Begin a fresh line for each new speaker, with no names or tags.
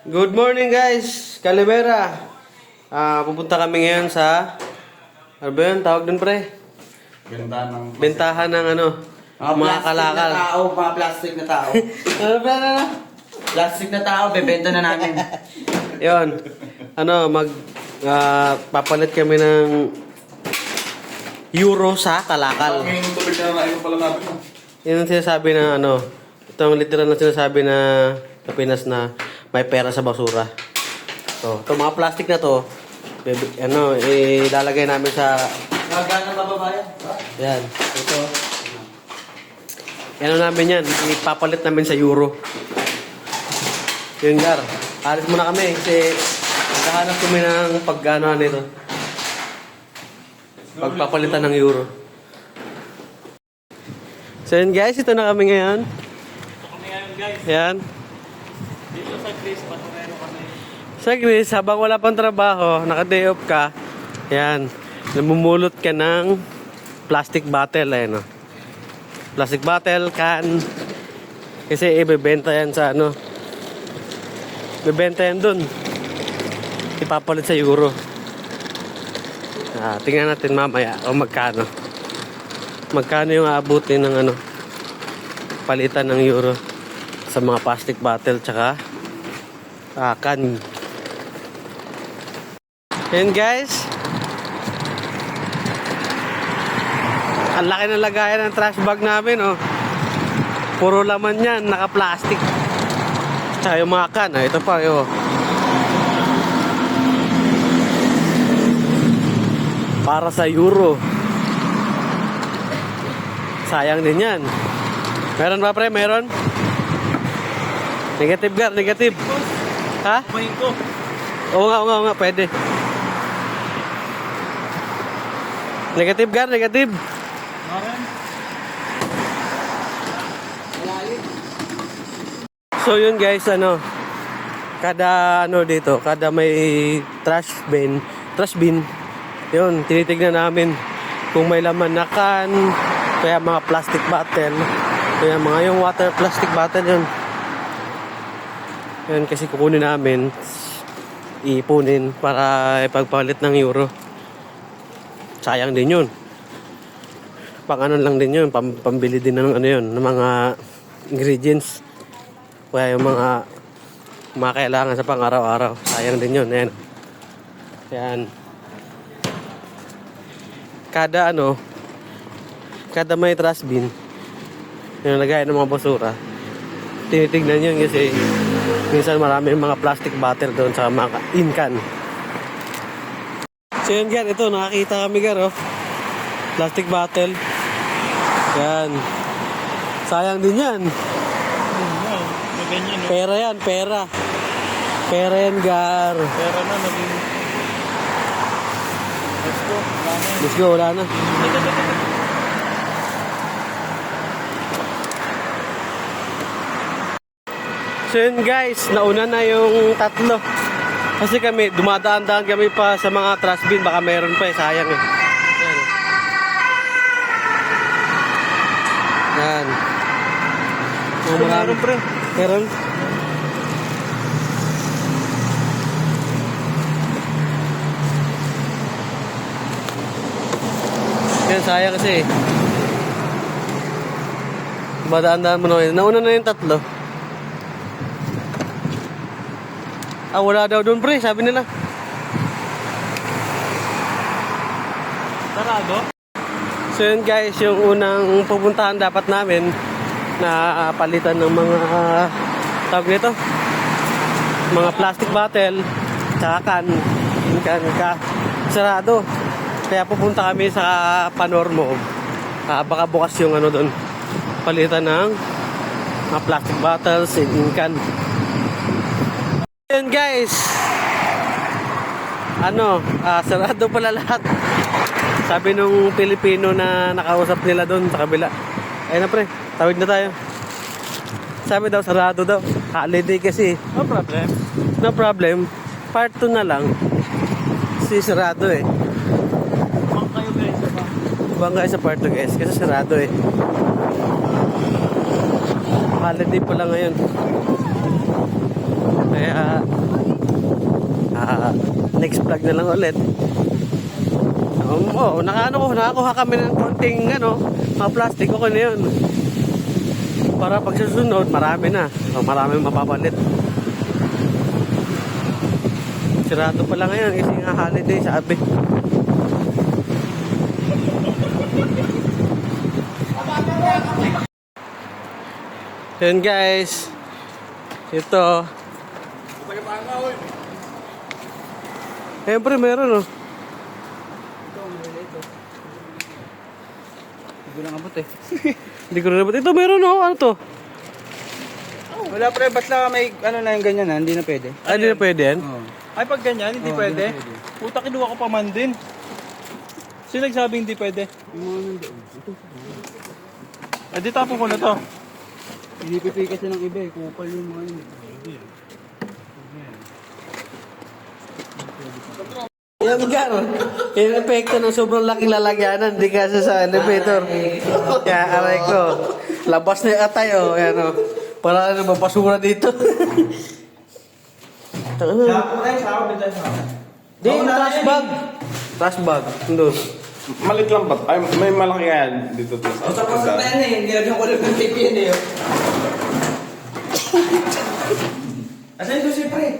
Good morning guys! Calimera! Ah, pupunta kami ngayon sa... Ano ba yun? Tawag dun pre?
Ganda ng...
Bentahan ng ano?
Mga,
mga
plastic
kalakal.
na tao, mga plastic na tao.
ano ba na na?
plastic na tao, bebenta na namin.
Yun. Ano, mag... ah, papalit kami ng... Euro sa kalakal.
Ang tubig na nainom pala natin.
Yun ang sinasabi na ano... Ito ang literal na sinasabi na sa Pinas na may pera sa basura. So, ito mga plastic na to, ano, ilalagay namin sa
Magkano ba babayan?
Yan. Ito. Ano namin yan. Ipapalit namin sa euro. Yun, Gar. Alis muna kami kasi naghahanap kami ng pagganoan nito. Pagpapalitan ng euro. So yun guys, ito na kami ngayon.
Ito kami ngayon guys.
Yan.
Dito sa Chris, paturero kami.
Sa Chris, habang wala pang trabaho, naka-day off ka, yan, namumulot ka ng plastic bottle, eh, no? Plastic bottle, can, kasi ibebenta yan sa ano, ibebenta yan dun. Ipapalit sa euro. Ah, tingnan natin mamaya kung magkano. Magkano yung aabutin ng ano, palitan ng euro sa mga plastic bottle tsaka ah, can. Yan guys. Ang laki ng lagayan ng trash bag namin oh. Puro laman yan, naka-plastic. Tsaka yung mga can, ah, ito pa oh. Para sa euro. Sayang din yan. Meron ba pre? Meron? Negative gar, negative. Ha?
Kumain ko.
Oo nga, oo nga, oo nga, pwede. Negative gar, negative.
Maran.
So yun guys, ano, kada ano dito, kada may trash bin, trash bin, yun, tinitignan namin kung may laman na can, kaya mga plastic bottle, kaya mga yung water plastic bottle yun. Yun kasi kukunin namin, ipunin para ipagpalit ng euro. Sayang din yun. Pang ano lang din yun, pam, pambili din ng ano yun, ng mga ingredients. Kaya yung mga mga kailangan sa pang araw-araw. Sayang din yun. Ayan. Yan. Kada ano, kada may trash bin, yung lagay ng mga basura, tinitignan yun kasi minsan marami mga plastic bottle doon sa mga incan. So yun gan, ito nakakita kami gan oh. Plastic bottle. Yan. Sayang din yan.
No.
Pera yan, pera. Pera yan, Gar.
Pero na, naging... Let's go. Wala na.
Let's go, wala na. So yun guys, nauna na yung tatlo. Kasi kami, dumadaan-daan kami pa sa mga trash bin. Baka meron pa eh, sayang eh. Yan. Yan. Oh, marami.
pre.
Meron? Yan, sayang kasi. Badaan-daan mo na yun. Nauna na yung tatlo. Ah, wala daw doon pre, sabi nila.
Sarado?
So yun guys, yung unang pupuntahan dapat namin na ah, palitan ng mga uh, tawag nito mga plastic bottle tsaka can. Yung can ka. Sarado. Kaya pupunta kami sa Panormo. Ah, baka bukas yung ano doon palitan ng mga plastic bottles and can yun guys ano ah, sarado pala lahat sabi nung Pilipino na nakausap nila doon sa kabila. Ayun na pre, tawid na tayo. Sabi daw, sarado daw. Holiday kasi.
No problem.
No problem. Part 2 na lang. Si sarado eh.
Kumang kayo guys. Diba?
Bangga sa part 2 guys, kasi sarado eh. Holiday pala ngayon. Kaya, ah, next vlog na lang ulit. Um, oh, nakaano ko, nakakuha kami ng konting ano, mga plastic, okay na yun. Para pag susunod, marami na. O, marami mapapalit. Sirado pala ngayon kasi nga holiday sabi. Yun guys. Ito. Siyempre meron oh.
Hindi ko lang abot eh.
Hindi ko nabot. Ito meron oh. Ano to?
Wala pre, ba't lang may ano na yung ganyan na? Hindi na pwede.
Ah, hindi na pwede yan?
Oo.
Ay, pag ganyan, hindi
Oo,
pwede.
hindi pwede.
Puta, kinuha ko pa man din. Sino nagsabing hindi pwede?
Yung mga nandoon.
Eh, di tapon ko na to.
Hindi pipikas yan ng iba eh. Kupal yung mga yun.
Yung gano'n. Yung epekto ng sobrang laking lalagyanan, hindi kasi sa elevator. Kaya aray ko. Labas na yung atay, oh. Yan, oh. Para ano, mapasura dito. Tanga na.
Ay, sa ako, sa ako.
Di, trash bag. Trash bag. Doon.
Malit lang ba? Ay, may malaki yan dito. to
O sa pasok na yan eh. Nilagyan ko lang ng tape yan eh. Asan yung susi pre?